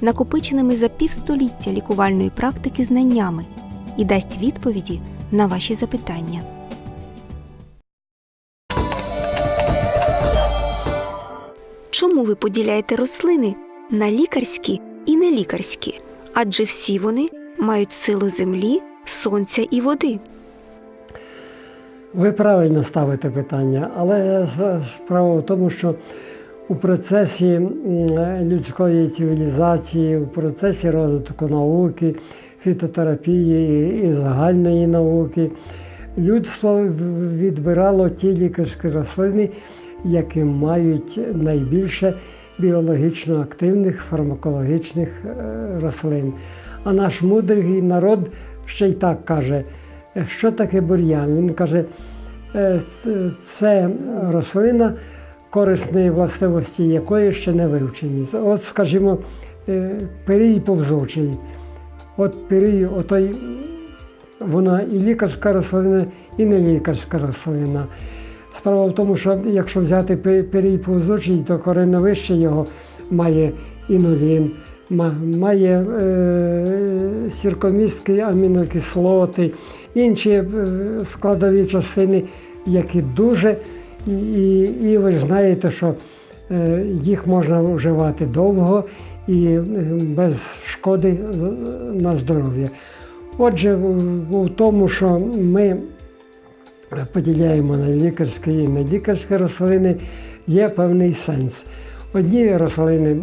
накопиченими за півстоліття лікувальної практики знаннями і дасть відповіді на ваші запитання. Чому ви поділяєте рослини на лікарські і нелікарські? Адже всі вони мають силу землі, сонця і води. Ви правильно ставите питання, але справа в тому, що у процесі людської цивілізації, у процесі розвитку науки, фітотерапії і загальної науки, людство відбирало ті лікарські рослини, які мають найбільше біологічно активних фармакологічних е, рослин. А наш мудрий народ ще й так каже, «Е, що таке бур'ян? Він каже, «Е, це рослина, корисної властивості якої ще не вивчені. От, скажімо, е, перій повзучий. От перій, отой, вона і лікарська рослина, і не лікарська рослина. Справа в тому, що якщо взяти пе- перій повзучий, то кореновище його має інулін, має е, сіркомістки, амінокислоти, інші е, складові частини, які дуже, і, і, ви ж знаєте, що е, їх можна вживати довго і е, без шкоди е, на здоров'я. Отже, в, тому, що ми поділяємо на лікарські і нелікарські рослини, є певний сенс. Одні рослини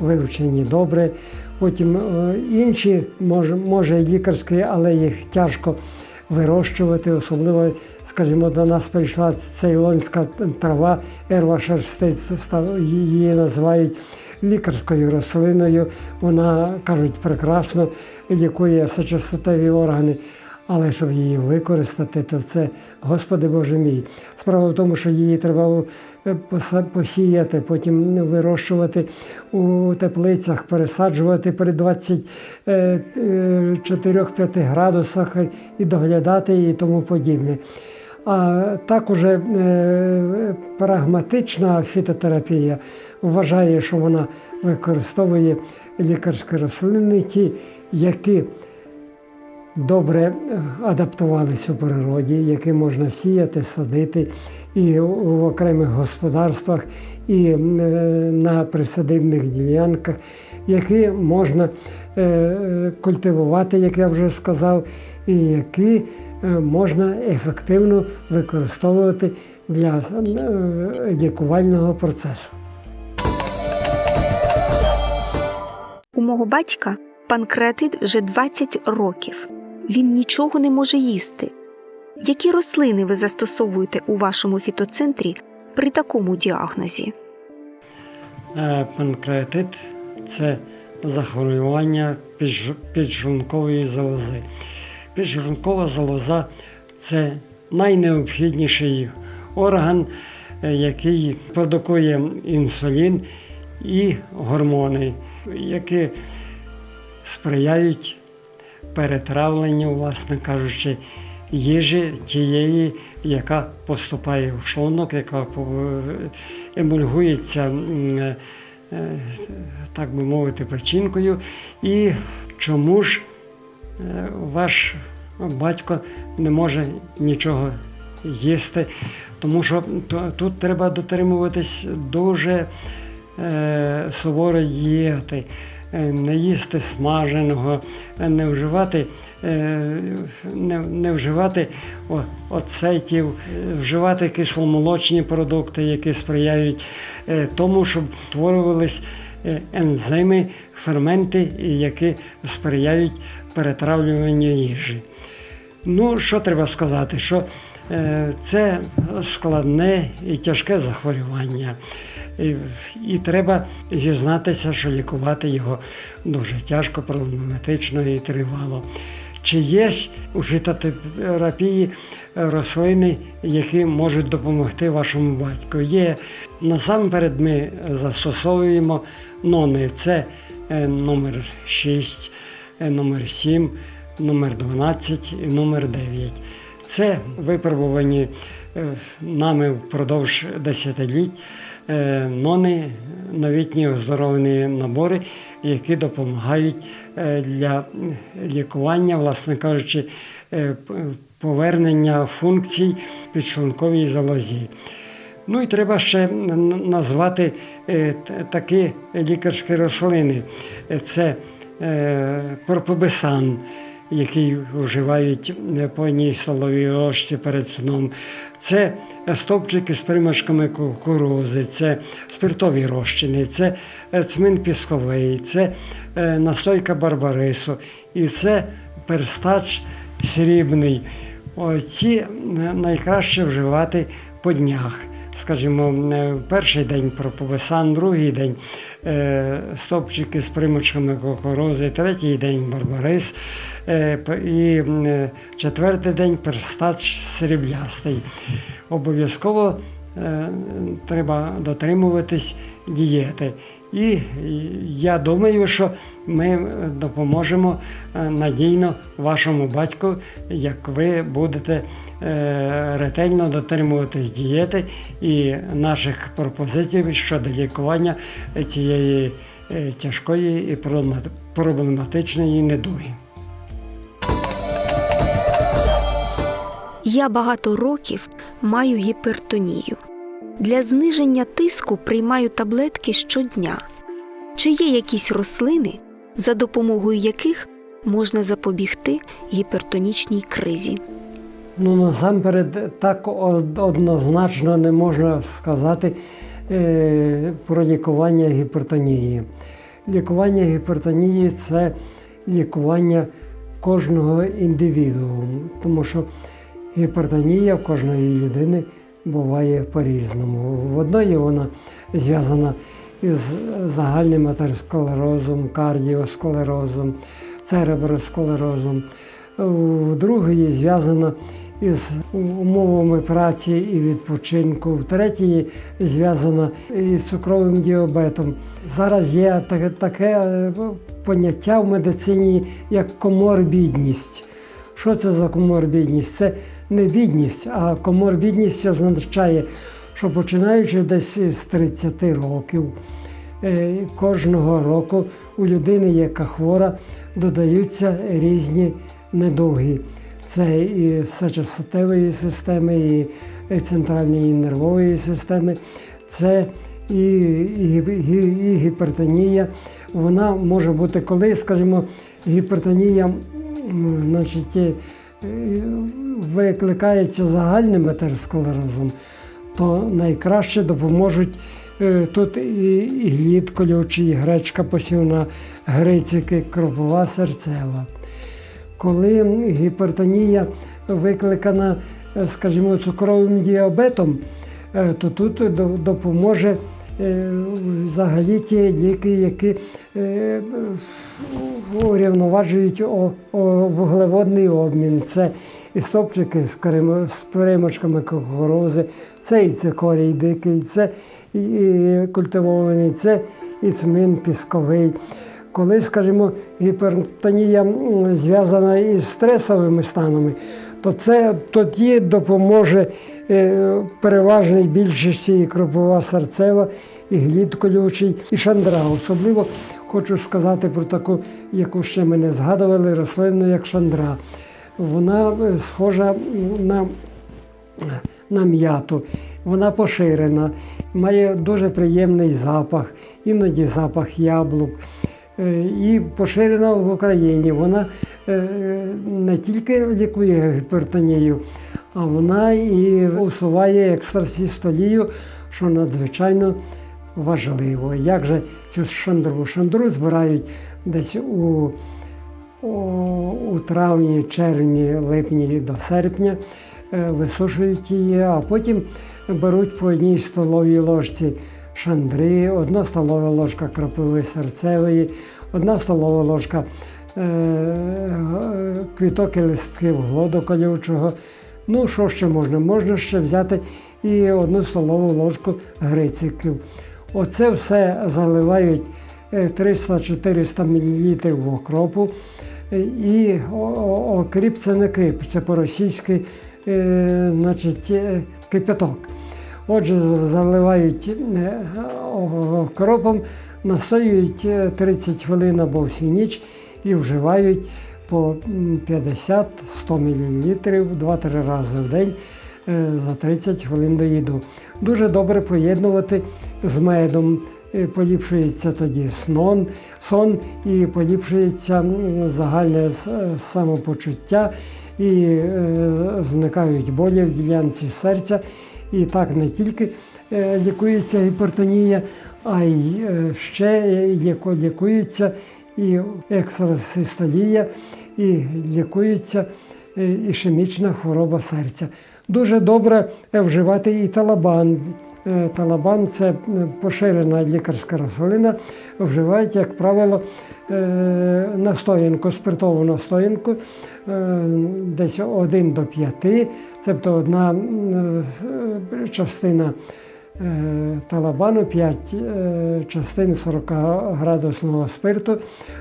вивчені добре, потім інші, може, може лікарські, але їх тяжко вирощувати. Особливо, скажімо, до нас прийшла цейлонська трава, ерва шерстить, її називають лікарською рослиною. Вона, кажуть, прекрасно лікує сечостатеві органи. Але щоб її використати, то це, Господи Боже мій. Справа в тому, що її треба е, посіяти, потім вирощувати у теплицях, пересаджувати при 24-5 градусах і доглядати і тому подібне. А також е, прагматична фітотерапія вважає, що вона використовує лікарські рослини, ті, які добре е, адаптувалися у природі, які можна сіяти, садити і в окремих господарствах, і е, на присадибних ділянках, які можна е, культивувати, як я вже сказав, і які можна ефективно використовувати для лікувального процесу. У мого батька панкреатит вже 20 років. Він нічого не може їсти. Які рослини ви застосовуєте у вашому фітоцентрі при такому діагнозі? Е, Панкреатит це захворювання підж- підшлункової залози. Підшлункова залоза це найнеобхідніший орган, е, який продукує інсулін і гормони, які сприяють перетравленню, власне кажучи, їжі тієї, яка поступає в шлунок, яка емульгується, м, е, е, так би мовити, печінкою. І чому ж е, ваш батько не може нічого їсти? Тому що тут треба дотримуватись дуже е, суворої дієти, е, не їсти смаженого, е, не вживати, е, не, не вживати оцетів, е, вживати кисломолочні продукти, які сприяють е, тому, щоб створювались е, ензими, ферменти, які сприяють перетравлюванню їжі. Ну, що треба сказати? Що Е, Це складне і тяжке захворювання. І, і треба зізнатися, що лікувати його дуже тяжко, проблематично і тривало. Чи є у фітотерапії рослини, які можуть допомогти вашому батьку? Є. Насамперед ми застосовуємо нони. Це е, номер 6, е, номер 7, номер 12 і номер 9. Це випробувані е, нами впродовж десятиліть е, нони, новітні оздоровлені набори, які допомагають е, для лікування, власне кажучи, повернення функцій підшлунковій залозі. Ну і треба ще назвати такі лікарські рослини. Це пропобесан, який вживають по одній столовій ложці перед сном. Це стовпчики з примашками кукурузи, це спиртові розчини, це е, цмин пісковий, це е, настойка барбарису і це перстач срібний. Ці е, найкраще вживати по днях. Скажімо, перший день проповесан, другий день стопчики з примочками кукурузи, третій день барбарис е, і е, четвертий день перстач сріблястий. Обов'язково е, треба дотримуватись дієти. І я думаю, що ми е, допоможемо е, надійно вашому батьку, як ви будете е, ретельно дотримуватись дієти і наших пропозицій щодо лікування цієї е, тяжкої і проблема- проблематичної недуги. Я багато років маю гіпертонію. Для зниження тиску приймаю таблетки щодня. Чи є якісь рослини, за допомогою яких можна запобігти гіпертонічній кризі? Ну, насамперед, так однозначно не можна сказати е, про лікування гіпертонії. Лікування гіпертонії це лікування кожного індивідууму, тому що гіпертонія в кожної людини буває по-різному. В одної вона зв'язана із загальним атеросклерозом, кардіосклерозом, церебросклерозом. В другої зв'язана із умовами праці і відпочинку, в третій зв'язана із цукровим діабетом. Зараз є таке, е, поняття в медицині як коморбідність. Що це за коморбідність? Це не бідність, а коморбідність означає, що починаючи десь з 30 років, е, кожного року у людини, яка хвора, додаються різні недуги. Це і сечостатевої системи, і центральної нервової системи, це і, і, і, і гіпертонія. Вона може бути коли, скажімо, гіпертонія значить, е, викликається загальним атеросклерозом, то найкраще допоможуть е, тут і, і глід колючий, і гречка посівна, грицики, кропова серцева. Коли гіпертонія викликана, е, скажімо, цукровим діабетом, е, то тут допоможе е, взагалі ті ліки, які е, урівноважують вуглеводний обмін. Це і стопчики з, примочками кукурузи, це і цикорій дикий, це і культивований, це і цмин пісковий. Коли, скажімо, гіпертонія зв'язана із стресовими станами, то це тоді допоможе е, переважній більшості і кропова серцева, і глід колючий, і шандра. Особливо хочу сказати про таку, яку ще ми не згадували, рослину, як шандра. Вона е, схожа на на м'яту. Вона поширена, має дуже приємний запах, іноді запах яблук. Е, І поширена в Україні. Вона е, не тільки лікує гіпертонію, а вона і усуває екстрасістолію, що надзвичайно важливо. Як же цю шандру? Шандру збирають десь у у, у травні, червні, липні до серпня. е, висушують її, а потім беруть по одній столовій ложці шандри, одна столова ложка крапиви серцевої, одна столова ложка е, е, квіток і листків глоду колючого. Ну, що ще можна? Можна ще взяти і одну столову ложку грициків. Оце все заливають е, 300-400 мл в окропу. Е, І окріп це не крип, це по-російськи е, е, кипяток. Отже, заливають е, окропом, настоюють е, 30 хвилин або всю ніч і вживають по 50-100 мл 2-3 рази в день е, за 30 хвилин до їду. Дуже добре поєднувати з медом. Е, Поліпшується тоді сон, сон і поліпшується загальне самопочуття, і е, зникають болі в ділянці серця. І так не тільки е, лікується гіпертонія, а й е, ще лікується і екстрасистолія, і лікується е, ішемічна хвороба серця. Дуже добре вживати і талабан. Е, Талабан це е, поширена лікарська рослина. Вживають, як правило, е, настоянку, спиртову настоянку, десь 1 до 5, тобто одна частина талабану, 5 е, частин 40 градусного спирту,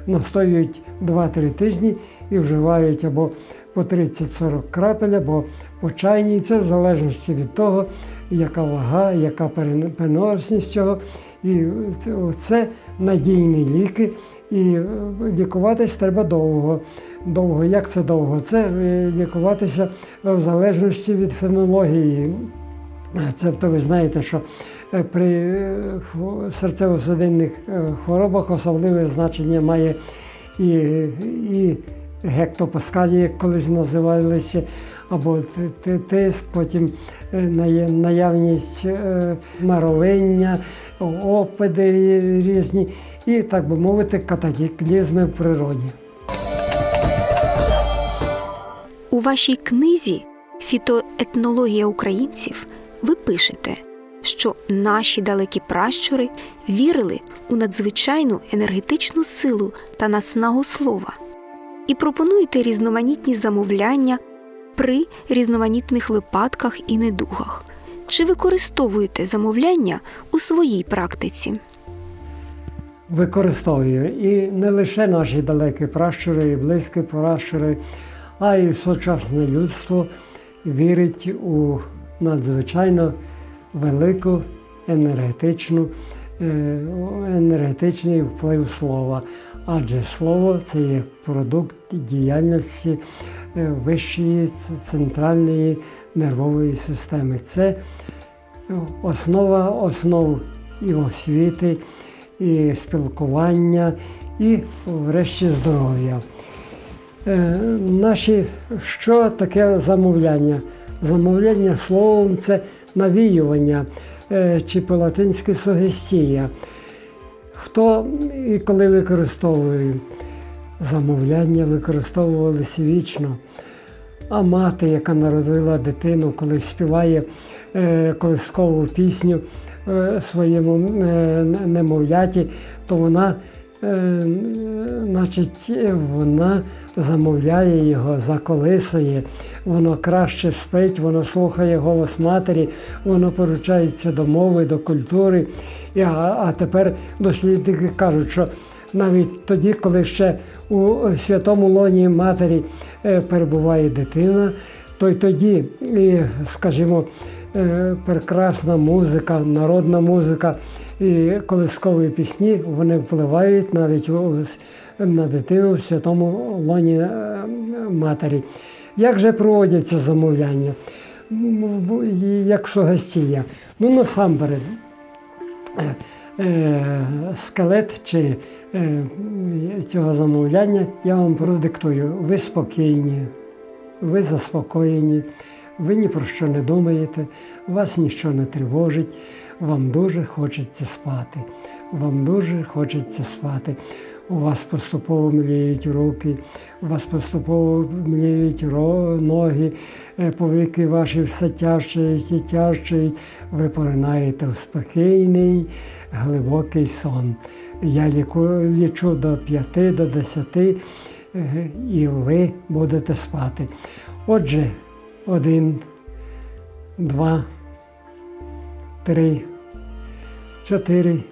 настоюють 2-3 тижні і вживають або по 30-40 крапель, або по чайній. Це в залежності від того, яка вага, яка перен- переносність цього. І це надійні ліки. І е, лікуватись треба довго. Довго. Як це довго? Це е, лікуватися в залежності від фенології. Тобто ви знаєте, що е, при е, серцево-судинних е, хворобах особливе значення має і, і гектопаскалі, як колись називалися, або тиск, потім е, наявність е, маровиння, опади різні, і, так би мовити, катаклізми в природі. У вашій книзі Фітоетнологія українців ви пишете, що наші далекі пращури вірили у надзвичайну енергетичну силу та наснагу слова і пропонуєте різноманітні замовляння при різноманітних випадках і недугах. Чи використовуєте замовляння у своїй практиці? використовую. І не лише наші далекі пращури і близькі пращури, а й сучасне людство вірить у надзвичайно велику енергетичну, е, енергетичний вплив слова. Адже слово це є продукт діяльності е, вищої центральної нервової системи. Це основа основ і освіти, і спілкування, і врешті здоров'я. Е, Наші, що таке замовляння? Замовляння словом це навіювання е, чи по-латинськи сугестія. Хто і коли використовує замовляння, використовувалися вічно. А мати, яка народила дитину, коли співає е, колискову пісню е, своєму е, немовляті, то вона, значить, вона замовляє його, заколисує, воно краще спить, воно слухає голос матері, воно поручається до мови, до культури. А, а тепер дослідники кажуть, що навіть тоді, коли ще у святому лоні матері е, перебуває дитина, то й тоді, скажімо, е, прекрасна музика, народна музика і колискові пісні вони впливають навіть на дитину в святому лоні е, матері. Як же проводяться замовляння? Як сугестія? Ну, насамперед, е, скелет чи е, цього замовляння я вам продиктую. Ви спокійні, ви заспокоєні, ви ні про що не думаєте, вас нічого не тривожить, вам дуже хочеться спати. Вам дуже хочеться спати. У вас поступово мліють руки, у вас поступово мліють ноги, е, повіки ваші все тяжчають і тяжчають. Ви поринаєте в спокійний, глибокий сон. Я ліку, лічу до п'яти, до десяти, е, і ви будете спати. Отже, один, два, три, чотири,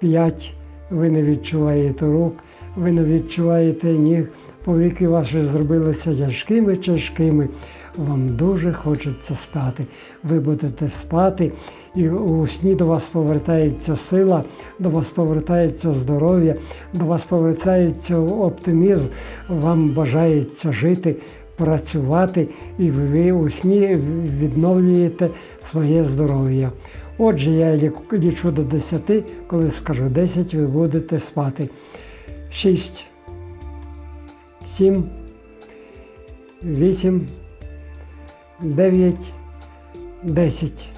п'ять. Ви не відчуваєте рук, ви не відчуваєте ніг. Повіки ваші зробилися тяжкими, тяжкими. Вам дуже хочеться спати. Ви будете спати, і у сні до вас повертається сила, до вас повертається здоров'я, до вас повертається оптимізм, вам бажається жити, працювати, і ви у сні відновлюєте своє здоров'я. Отже, я лічу до 10, коли скажу 10, ви будете спати. 6, 7, 8, 9, 10.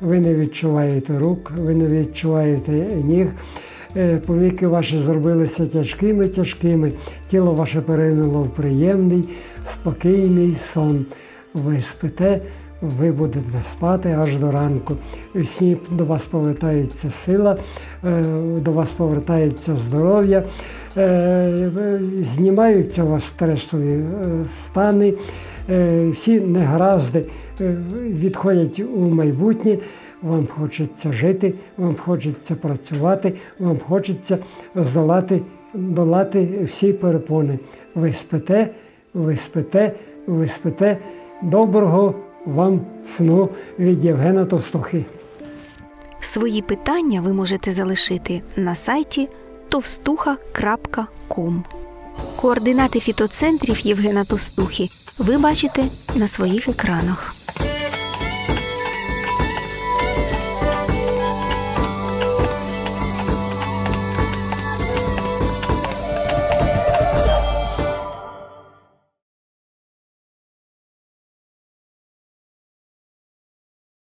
Ви не відчуваєте рук, ви не відчуваєте ніг. Е, Повіки ваші зробилися тяжкими, тяжкими. Тіло ваше перейняло в приємний, спокійний сон. Ви спите, ви будете спати аж до ранку. І в сні до вас повертається сила, е, до вас повертається здоров'я, е, знімаються у вас стресові е, стани, всі негаразди відходять у майбутнє. Вам хочеться жити, вам хочеться працювати, вам хочеться здолати, долати всі перепони. Ви спите, ви спите, ви спите. Доброго вам сну від Євгена Товстухи. Свої питання ви можете залишити на сайті товстуха.ком. Координати фітоцентрів Євгена Товстухи ви бачите на своїх екранах.